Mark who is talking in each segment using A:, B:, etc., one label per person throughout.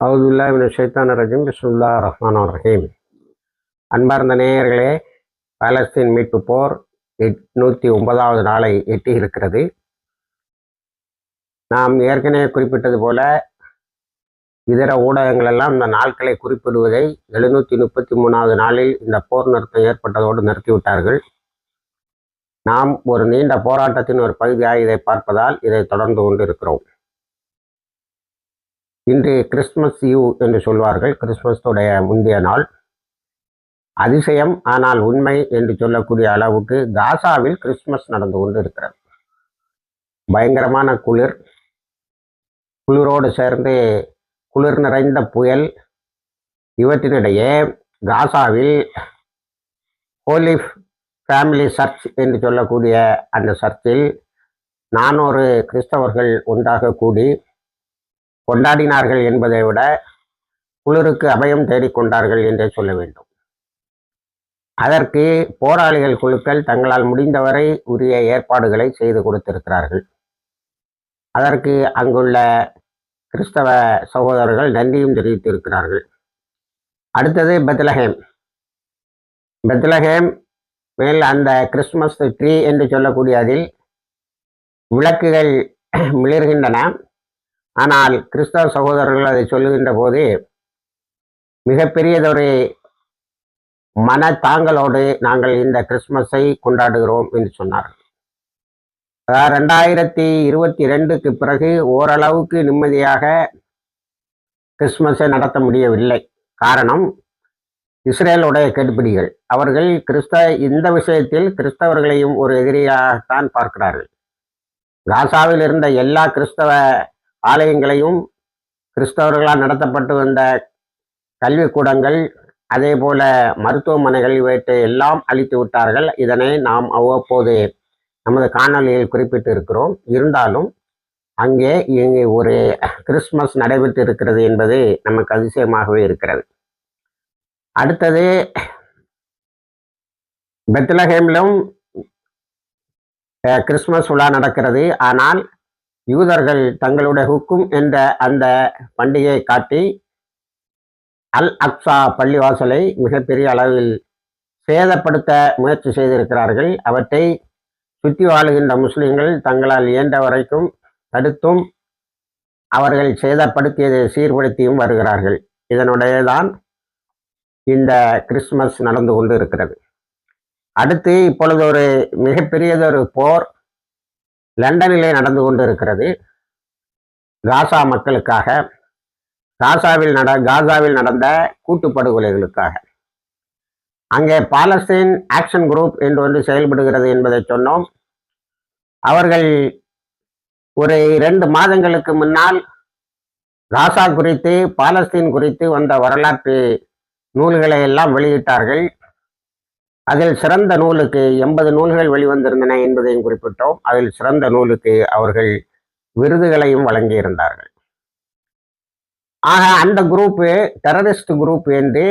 A: அவுதுல்லாஹின் ஷைத்தான ரஜிம் பிஸ்முல்லா ரஹ்மான் ரஹீம். அன்பார்ந்த நேயர்களே பாலஸ்தீன் மீட்பு போர் எட்நூற்றி ஒன்பதாவது நாளை எட்டி இருக்கிறது நாம் ஏற்கனவே குறிப்பிட்டது போல இதர ஊடகங்கள் எல்லாம் இந்த நாட்களை குறிப்பிடுவதை எழுநூற்றி முப்பத்தி மூணாவது நாளில் இந்த போர் நிறுத்தம் ஏற்பட்டதோடு நிறுத்திவிட்டார்கள். நாம் ஒரு நீண்ட போராட்டத்தின் ஒரு பகுதியாக இதை பார்ப்பதால் இதை தொடர்ந்து கொண்டு இருக்கிறோம் இன்று கிறிஸ்துமஸ் ஈவ் என்று சொல்வார்கள். கிறிஸ்மஸுடைய முந்தைய நாள். அதிசயம் ஆனால் உண்மை என்று சொல்லக்கூடிய அளவுக்கு காசாவில் கிறிஸ்துமஸ் நடந்து கொண்டு இருக்கிறது பயங்கரமான குளிர். குளிரோடு சேர்ந்து குளிர் நிறைந்த புயல். இவற்றினிடையே காசாவில் ஹோலி ஃபேமிலி சர்ச் என்று சொல்லக்கூடிய அந்த சர்ச்சில் நானூறு கிறிஸ்தவர்கள் ஒன்றாக கூடி கொண்டாடினார்கள் என்பதை விட குளிருக்கு அபயம் தேடிக்கொண்டார்கள் என்றே சொல்ல வேண்டும். அதற்கு போராளிகள் குழுக்கள் தங்களால் முடிந்தவரை உரிய ஏற்பாடுகளை செய்து கொடுத்திருக்கிறார்கள். அதற்கு அங்குள்ள கிறிஸ்தவ சகோதரர்கள் நன்றியும் தெரிவித்திருக்கிறார்கள். அடுத்தது பெத்லஹேம். பெத்லஹேம் மேல் அந்த கிறிஸ்துமஸ் ட்ரீ என்று சொல்லக்கூடிய அதில் விளக்குகள் மிளிர்கின்றன. ஆனால் கிறிஸ்தவ சகோதரர்கள் அதை சொல்லுகின்ற போது மிகப்பெரியதொரு மன தாங்களோடு நாங்கள் இந்த கிறிஸ்மஸை கொண்டாடுகிறோம் என்று சொன்னார்கள். ரெண்டாயிரத்தி இருபத்தி ரெண்டுக்கு பிறகு ஓரளவுக்கு நிம்மதியாக கிறிஸ்மஸை நடத்த முடியவில்லை. காரணம் இஸ்ரேலுடைய கெடுபிடிகள். அவர்கள் கிறிஸ்த இந்த விஷயத்தில் கிறிஸ்தவர்களையும் ஒரு எதிரியாகத்தான் பார்க்கிறார்கள். காசாவில் இருந்த எல்லா கிறிஸ்தவ ஆலயங்களையும் கிறிஸ்தவர்களால் நடத்தப்பட்டு வந்த கல்விக்கூடங்கள் அதே போல மருத்துவமனைகள் இவற்றை எல்லாம் அழித்து விட்டார்கள். இதனை நாம் அவ்வப்போது நமது காணொலியில் குறிப்பிட்டு இருக்கிறோம். இருந்தாலும் அங்கே இங்கே ஒரு கிறிஸ்மஸ் நடைபெற்று இருக்கிறது என்பது நமக்கு அதிசயமாகவே இருக்கிறது. அடுத்தது பெத்லஹேமிலும் கிறிஸ்மஸ் விழா நடக்கிறது. ஆனால் யூதர்கள் தங்களுடைய ஹுக்கும் என்ற அந்த பண்டிகையை காட்டி அல் அக்ஸா பள்ளிவாசலை மிகப்பெரிய அளவில் சேதப்படுத்த முயற்சி செய்திருக்கிறார்கள். அவற்றை சுற்றி வாழுகின்ற முஸ்லிம்கள் தங்களால் இயன்ற வரைக்கும் தடுத்தும் அவர்கள் சேதப்படுத்தியதை சீர்படுத்தியும் வருகிறார்கள். இதனுடைய தான் இந்த கிறிஸ்துமஸ் நடந்து கொண்டு இருக்கிறது அடுத்து இப்பொழுது ஒரு மிகப்பெரியதொரு போர் லண்டனிலே நடந்து கொண்டு இருக்கிறது காசா மக்களுக்காக காசாவில் நட காசாவில் நடந்த கூட்டுப்படுகொலைகளுக்காக. அங்கே பாலஸ்தீன் ஆக்ஷன் குரூப் என்று ஒன்று செயல்படுகிறது என்பதை சொன்னோம். அவர்கள் ஒரு இரண்டு மாதங்களுக்கு முன்னால் காசா குறித்து பாலஸ்தீன் குறித்து வந்த வரலாற்று நூல்களை எல்லாம் வெளியிட்டார்கள். அதில் சிறந்த நூலுக்கு எண்பது நூல்கள் வெளிவந்திருந்தன என்பதையும் குறிப்பிட்டோம். அதில் சிறந்த நூலுக்கு அவர்கள் விருதுகளையும் வழங்கியிருந்தார்கள். ஆக அந்த குரூப்பு டெரரிஸ்ட் குரூப் என்று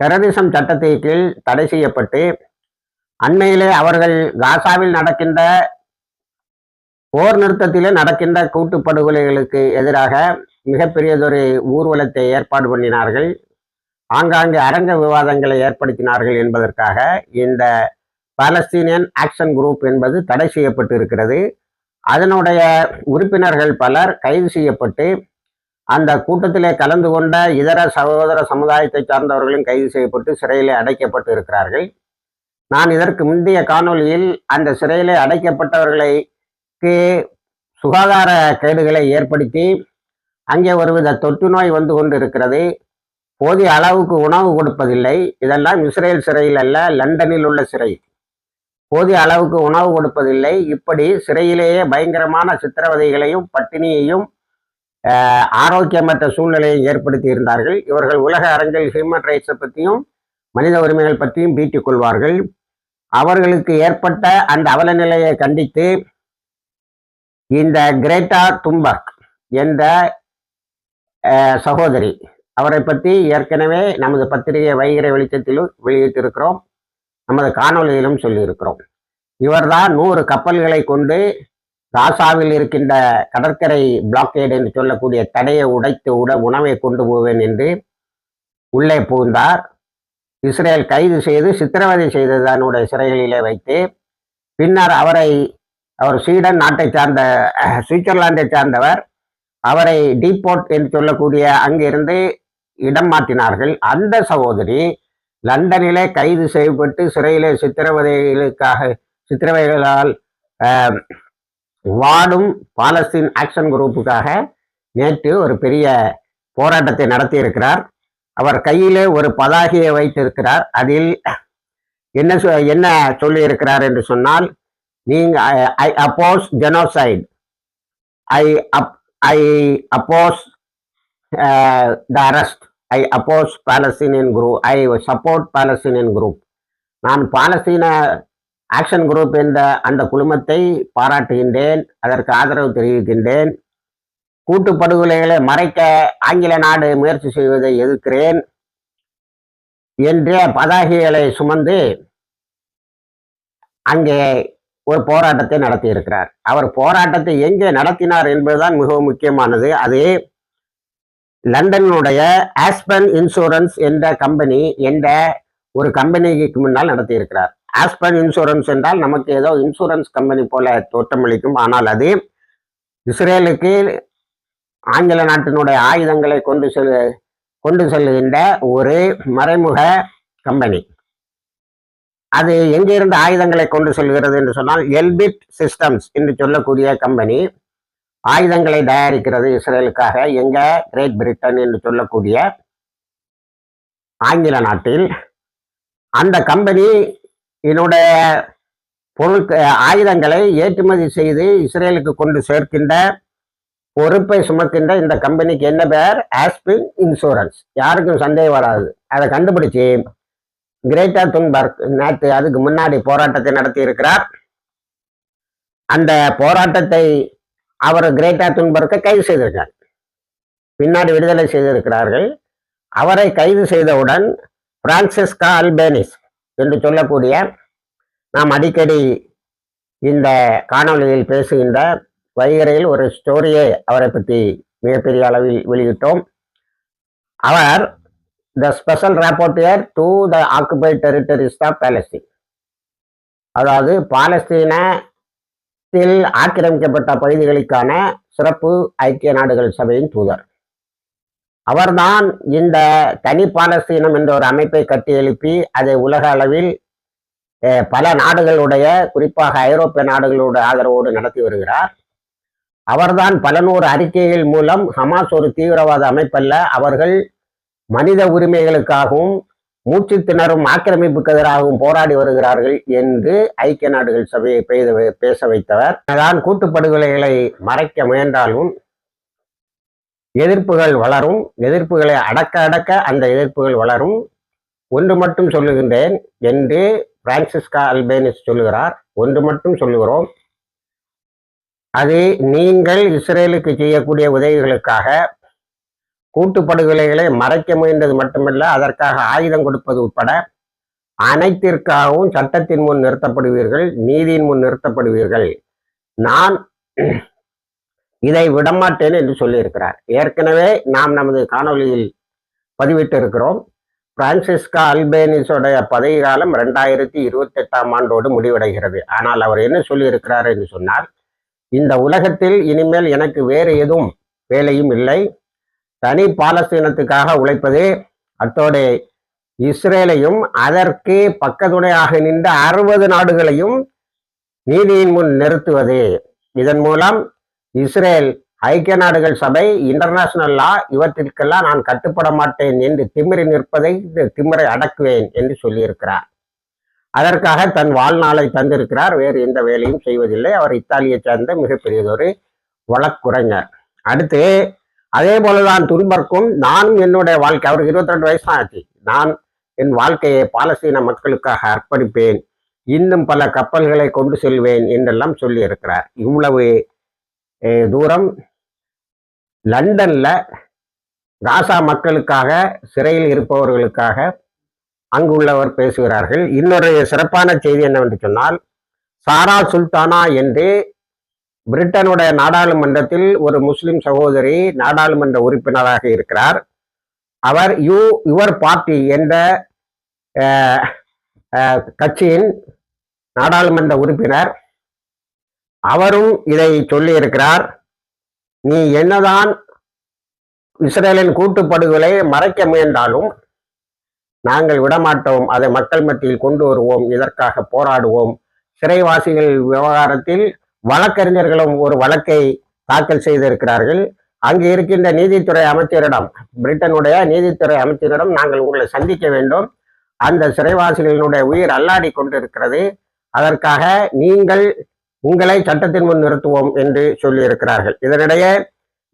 A: டெரரிசம் சட்டத்தை கீழ் தடை செய்யப்பட்டு அண்மையிலே அவர்கள் காசாவில் நடக்கின்ற போர் நிறுத்தத்திலே நடக்கின்ற கூட்டுப்படுகொலைகளுக்கு எதிராக மிகப்பெரியதொரு ஊர்வலத்தை ஏற்பாடு பண்ணினார்கள். ஆங்காங்கே அரங்க விவாதங்களை ஏற்படுத்தினார்கள் என்பதற்காக இந்த பாலஸ்தீனியன் ஆக்ஷன் குரூப் என்பது தடை செய்யப்பட்டு இருக்கிறது. அதனுடைய உறுப்பினர்கள் பலர் கைது செய்யப்பட்டு அந்த கூட்டத்திலே கலந்து கொண்ட இதர சகோதர சமுதாயத்தை சார்ந்தவர்களும் கைது செய்யப்பட்டு சிறையிலே அடைக்கப்பட்டு இருக்கிறார்கள். நான் இதற்கு முந்தைய காணொலியில் அந்த சிறையிலே அடைக்கப்பட்டவர்களுக்கு சுகாதார கேடுகளை ஏற்படுத்தி அங்கே ஒருவித தொற்று நோய் வந்து கொண்டு இருக்கிறது போதிய அளவுக்கு உணவு கொடுப்பதில்லை. இதெல்லாம் இஸ்ரேல் சிறையில் அல்ல லண்டனில் உள்ள சிறை. போதிய அளவுக்கு உணவு கொடுப்பதில்லை. இப்படி சிறையிலேயே பயங்கரமான சித்திரவதைகளையும் பட்டினியையும் ஆரோக்கியமற்ற சூழ்நிலையை ஏற்படுத்தி இருந்தார்கள். இவர்கள் உலக அரங்கில் ஹியூமன் ரைட்ஸை பற்றியும் மனித உரிமைகள் பற்றியும் பீட்டிக் கொள்வார்கள். அவர்களுக்கு ஏற்பட்ட அந்த அவல நிலையை கண்டித்து இந்த கிரேட்டா தும்பக் என்ற சகோதரி அவரை பற்றி ஏற்கனவே நமது பத்திரிகை வைகிற வெளிச்சத்திலும் வெளியிட்டிருக்கிறோம். நமது காணொலியிலும் சொல்லியிருக்கிறோம். இவர்தான் நூறு கப்பல்களை கொண்டு காசாவில் இருக்கின்ற கடற்கரை பிளாக்கேட் என்று சொல்லக்கூடிய தடையை உடைத்து உட உணவை கொண்டு போவேன் என்று உள்ளே புகுந்தார். இஸ்ரேல் கைது செய்து சித்திரவதை செய்தது தன்னுடைய சிறைகளிலே வைத்து பின்னர் அவரை அவர் ஸ்வீடன் நாட்டை சார்ந்த சுவிட்சர்லாந்தை சார்ந்தவர் அவரை டீபோர்ட் என்று சொல்லக்கூடிய அங்கிருந்து இடம் மாற்றினார்கள். அந்த சகோதரி லண்டனிலே கைது செய்யப்பட்டு சிறையிலே சித்திரவதைகளுக்காக சித்திரவதைகளால் வாடும் பாலஸ்தீன் ஆக்ஷன் குரூப்புக்காக நேற்று ஒரு பெரிய போராட்டத்தை நடத்தியிருக்கிறார். அவர் கையிலே ஒரு பதாகையை வைத்திருக்கிறார். அதில் என்ன சொ- என்ன சொல்லியிருக்கிறார் என்று சொன்னால் நீங்க I oppose genocide I op I oppose the arrest I oppose Palestinian group I support Palestinian group நான் பாலஸ்தீன ஆக்ஷன் குரூப் என்ற அந்த குழுமத்தை பாராட்டுகின்றேன். அதற்கு ஆதரவு தெரிவிக்கின்றேன். கூட்டு படுகொலைகளை மறைக்க ஆங்கில நாடு முயற்சி செய்வதை எதிர்க்கிறேன். என்ற பதாகைகளை சுமந்து அங்கே ஒரு போராட்டத்தை நடத்தியிருக்கிறார். அவர் போராட்டத்தை எங்கே நடத்தினார் என்பதுதான் மிகவும் முக்கியமானது. அது லண்டனுடைய ஆஸ்பன் இன்சூரன்ஸ் என்ற கம்பெனி என்ற ஒரு கம்பெனிக்கு முன்னால் நடத்தியிருக்கிறார். ஆஸ்பன் இன்சூரன்ஸ் என்றால் நமக்கு ஏதோ இன்சூரன்ஸ் கம்பெனி போல தோற்றமளிக்கும். ஆனால் அது இஸ்ரேலுக்கு ஆங்கில நாட்டினுடைய ஆயுதங்களை கொண்டு செல் கொண்டு செல்கின்ற ஒரு மறைமுக கம்பெனி. அது எங்கிருந்து ஆயுதங்களை கொண்டு செல்கிறது என்று சொன்னால் எல்பிட் சிஸ்டம்ஸ் என்று சொல்லக்கூடிய கம்பெனி. ஆயுதங்களை தயாரிக்கிறது இஸ்ரேலுக்காக. எங்க? கிரேட் பிரிட்டன் என்று சொல்லக்கூடிய ஆங்கில நாட்டில். அந்த கம்பெனி என்னுடைய பொருட்க ஆயுதங்களை ஏற்றுமதி செய்து இஸ்ரேலுக்கு கொண்டு சேர்க்கின்ற பொறுப்பை சுமக்கின்ற இந்த கம்பெனிக்கு என்ன பெயர் ஆஸ்பின் இன்சூரன்ஸ் யாருக்கும் சந்தேகம் வராது. அதை கண்டுபிடிச்சு கிரேட்டா துன்பர்க் நேற்று அதுக்கு முன்னாடி போராட்டத்தை நடத்தி இருக்கிறார் அந்த போராட்டத்தை அவரை கிரேட்டா துன்பருக்க கைது செய்திருக்கார் பின்னாடி விடுதலை செய்திருக்கிறார்கள். அவரை கைது செய்தவுடன் பிரான்சிஸ்கா அல்பேனிஸ் என்று சொல்லக்கூடிய நாம் அடிக்கடி இந்த காணொளியில் பேசுகின்ற வைகரையில் ஒரு ஸ்டோரியை அவரை பற்றி மிகப்பெரிய அளவில் வெளியிட்டோம். அவர் the special rapporteur to the occupied territories of Palestine. அதாவது இதில் ஆக்கிரமிக்கப்பட்ட பகுதிகளுக்கான சிறப்பு ஐக்கிய நாடுகள் சபையின் தூதர். அவர்தான் இந்த தனி பாலஸ்தீனம் என்ற ஒரு அமைப்பை கட்டி எழுப்பி அதை உலக அளவில் அஹ், பல நாடுகளுடைய குறிப்பாக ஐரோப்பிய நாடுகளுடைய ஆதரவோடு நடத்தி வருகிறார். அவர்தான் பல நூறு அறிக்கைகள் மூலம் ஹமாஸ் ஒரு தீவிரவாத அமைப்பல்ல அவர்கள் மனித உரிமைகளுக்காகவும் மூச்சு திணறும் ஆக்கிரமிப்புக்கு எதிராகவும் போராடி வருகிறார்கள் என்று ஐக்கிய நாடுகள் சபையை பெய்த வை- பேச வைத்தவர். தான் கூட்டுப்படுகொலைகளை மறைக்க முயன்றாலும் எதிர்ப்புகள் வளரும். எதிர்ப்புகளை அடக்க அடக்க அந்த எதிர்ப்புகள் வளரும். ஒன்று மட்டும் சொல்லுகின்றேன் என்று பிரான்சிஸ்கா அல்பேனிஸ் சொல்லுகிறார். ஒன்று மட்டும் சொல்லுகிறோம். அது நீங்கள் இஸ்ரேலுக்கு செய்யக்கூடிய உதவிகளுக்காக கூட்டுப்படுகொலைகளை மறைக்க முயன்றது மட்டுமல்ல அதற்காக ஆயுதம் கொடுப்பது உட்பட அனைத்திற்காகவும் சட்டத்தின் முன் நிறுத்தப்படுவீர்கள் நீதியின் முன் நிறுத்தப்படுவீர்கள். நான் இதை விடமாட்டேன் என்று சொல்லியிருக்கிறார். ஏற்கனவே நாம் நமது காணொளியில் பதிவிட்டு இருக்கிறோம் பிரான்சிஸ்கா அல்பேனிஸோடைய பதவி காலம் ரெண்டாயிரத்தி இருபத்தி எட்டாம் ஆண்டோடு முடிவடைகிறது. ஆனால் அவர் என்ன சொல்லியிருக்கிறார் என்று சொன்னால் இந்த உலகத்தில் இனிமேல் எனக்கு வேறு எதுவும் வேலையும் இல்லை. தனி பாலஸ்தீனத்துக்காக உழைப்பது அத்தோடு இஸ்ரேலையும் அதற்கு பக்கத்துணையாக நின்ற அறுபது நாடுகளையும் நீதியின் முன் நிறுத்துவது. இதன் மூலம் இஸ்ரேல் ஐக்கிய நாடுகள் சபை இன்டர்நேஷனல் லா இவற்றிற்கெல்லாம் நான் கட்டுப்பட மாட்டேன் என்று திமிரி நிற்பதை இந்த திமிரை அடக்குவேன் என்று சொல்லியிருக்கிறார். அதற்காக தன் வாழ்நாளை தந்திருக்கிறார். வேறு எந்த வேலையும் செய்வதில்லை. அவர் இத்தாலியை சேர்ந்த மிகப்பெரியதொரு வழக்குரைஞர். அடுத்து அதே போலதான் துன்பர்க்கும் நானும் என்னுடைய வாழ்க்கை அவருக்கு இருபத்தி ரெண்டு வயசு தான் ஆச்சு நான் என் வாழ்க்கையை பாலஸ்தீன மக்களுக்காக அர்ப்பணிப்பேன். இன்னும் பல கப்பல்களை கொண்டு செல்வேன் என்றெல்லாம் சொல்லி இருக்கிறார் இவ்வளவு தூரம் லண்டன்ல காசா மக்களுக்காக சிறையில் இருப்பவர்களுக்காக அங்குள்ளவர் பேசுகிறார்கள். இன்னொரு சிறப்பான செய்தி என்னவென்று சொன்னால் சாரா சுல்தானா என்று பிரிட்டனுடைய நாடாளுமன்றத்தில் ஒரு முஸ்லிம் சகோதரி நாடாளுமன்ற உறுப்பினராக இருக்கிறார். அவர் யூ யுவர் பார்ட்டி என்ற கட்சியின் நாடாளுமன்ற உறுப்பினர். அவரும் இதை சொல்லியிருக்கிறார். நீ என்னதான் இஸ்ரேலின் கூட்டுப்படுகொலை மறைக்க முயன்றாலும் நாங்கள் விடமாட்டோம். அதை மக்கள் மத்தியில் கொண்டு வருவோம். இதற்காக போராடுவோம். சிறைவாசிகள் விவகாரத்தில் வழக்கறிஞர்களும் ஒரு வழக்கை தாக்கல் செய்திருக்கிறார்கள். அங்கு இருக்கின்ற நீதித்துறை அமைச்சரிடம் பிரிட்டனுடைய நீதித்துறை அமைச்சரிடம் நாங்கள் உங்களை சந்திக்க வேண்டும். அந்த சிறைவாசிகளினுடைய உயிர் அல்லாடி கொண்டிருக்கிறது. அதற்காக நீங்கள் உங்களை சட்டத்தின் முன் நிறுத்துவோம் என்று சொல்லியிருக்கிறார்கள். இதனிடையே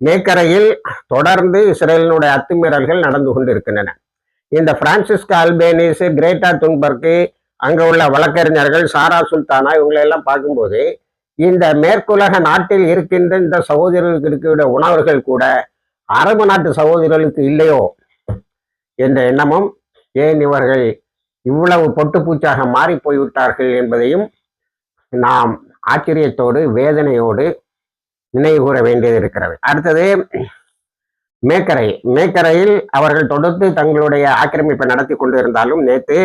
A: மேக்கரையில் தொடர்ந்து இஸ்ரேலினுடைய அத்துமீறல்கள் நடந்து கொண்டிருக்கின்றன. இந்த பிரான்சிஸ்கா அல்பேனிஸ் கிரேட்டா துன்பர்க்கு அங்கு உள்ள வழக்கறிஞர்கள் சாரா சுல்தானா இவங்களை எல்லாம் பார்க்கும்போது இந்த மேற்குலக நாட்டில் இருக்கின்ற இந்த சகோதரர்களுக்கு இருக்கிற உணவுகள் கூட அரபு நாட்டு சகோதரர்களுக்கு இல்லையோ என்ற எண்ணமும் ஏன் இவர்கள் இவ்வளவு பொட்டுப்பூச்சாக மாறி போய்விட்டார்கள் என்பதையும் நாம் ஆச்சரியத்தோடு வேதனையோடு நினைவு கூற வேண்டியது இருக்கிறது. அடுத்தது மேக்கரை. மேக்கரையில் அவர்கள் தொடர்ந்து தங்களுடைய ஆக்கிரமிப்பை நடத்தி கொண்டிருந்தாலும் நேற்று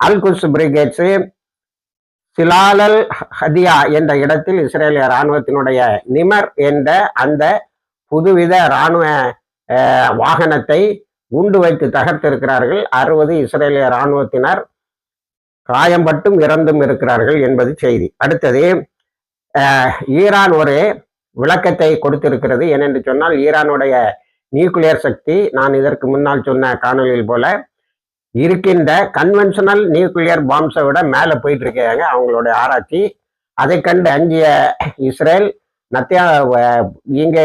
A: அல்குஸ் பிரிகேட்ஸு சிலாலல் ஹதியா என்ற இடத்தில் இஸ்ரேலிய இராணுவத்தினுடைய நிமர் என்ற அந்த புதுவித இராணுவ வாகனத்தை குண்டு வைத்து தகர்த்திருக்கிறார்கள். அறுபது இஸ்ரேலிய இராணுவத்தினர் காயம்பட்டும் இறந்தும் இருக்கிறார்கள் என்பது செய்தி. அடுத்தது ஈரான் ஒரு விளக்கத்தை கொடுத்திருக்கிறது. ஏனென்று சொன்னால் ஈரானுடைய நியூக்ளியர் சக்தி நான் இதற்கு முன்னால் சொன்ன காணொலியில் போல இருக்கின்ற கன்வென்ஷனல் நியூக்ளியர் பாம்ஸை விட மேலே போயிட்டு இருக்காங்க அவங்களுடைய ஆராய்ச்சி. அதை கண்டு அஞ்சிய இஸ்ரேல் நத்தியா இங்கே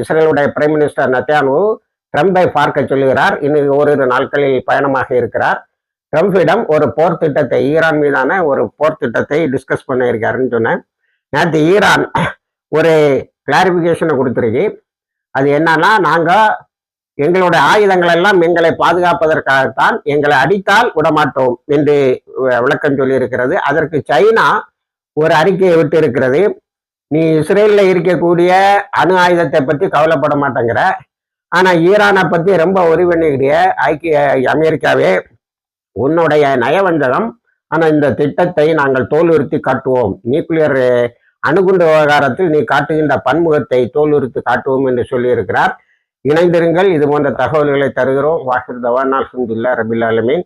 A: இஸ்ரேலுடைய பிரைம் மினிஸ்டர் நத்தியானு ட்ரம்பை பார்க்க சொல்லுகிறார். இன்னும் ஓரிரு நாட்களில் பயணமாக இருக்கிறார். ட்ரம்ப்பிடம் ஒரு போர் திட்டத்தை ஈரான் மீதான ஒரு போர் திட்டத்தை டிஸ்கஸ் பண்ணியிருக்காருன்னு சொன்னேன். நேற்று ஈரான் ஒரு கிளாரிபிகேஷனை கொடுத்துருக்கு. அது என்னன்னா நாங்கள் எங்களுடைய ஆயுதங்கள் எல்லாம் எங்களை பாதுகாப்பதற்காகத்தான் எங்களை அடித்தால் விடமாட்டோம் என்று விளக்கம் சொல்லியிருக்கிறது. அதற்கு சைனா ஒரு அறிக்கையை விட்டு இருக்கிறது நீ இஸ்ரேலில் இருக்கக்கூடிய அணு ஆயுதத்தை பற்றி கவலைப்பட மாட்டேங்கிற. ஆனால் ஈரானை பற்றி ரொம்ப உரிவணிகிறிய ஐக்கிய அமெரிக்காவே உன்னுடைய நயவஞ்சகம். ஆனால் இந்த திட்டத்தை நாங்கள் தோலுறுத்தி காட்டுவோம். நியூக்ளியர் அணுகுண்டு விவகாரத்தில் நீ காட்டுகின்ற பன்முகத்தை தோலுறுத்தி காட்டுவோம் என்று சொல்லியிருக்கிறார். இணைந்திருங்கள். இது போன்ற தகவல்களை தருகிறோம். வாஹிர் தவான். அல்ஹம்துலில்லாஹ் ரபில் ஆலமீன்.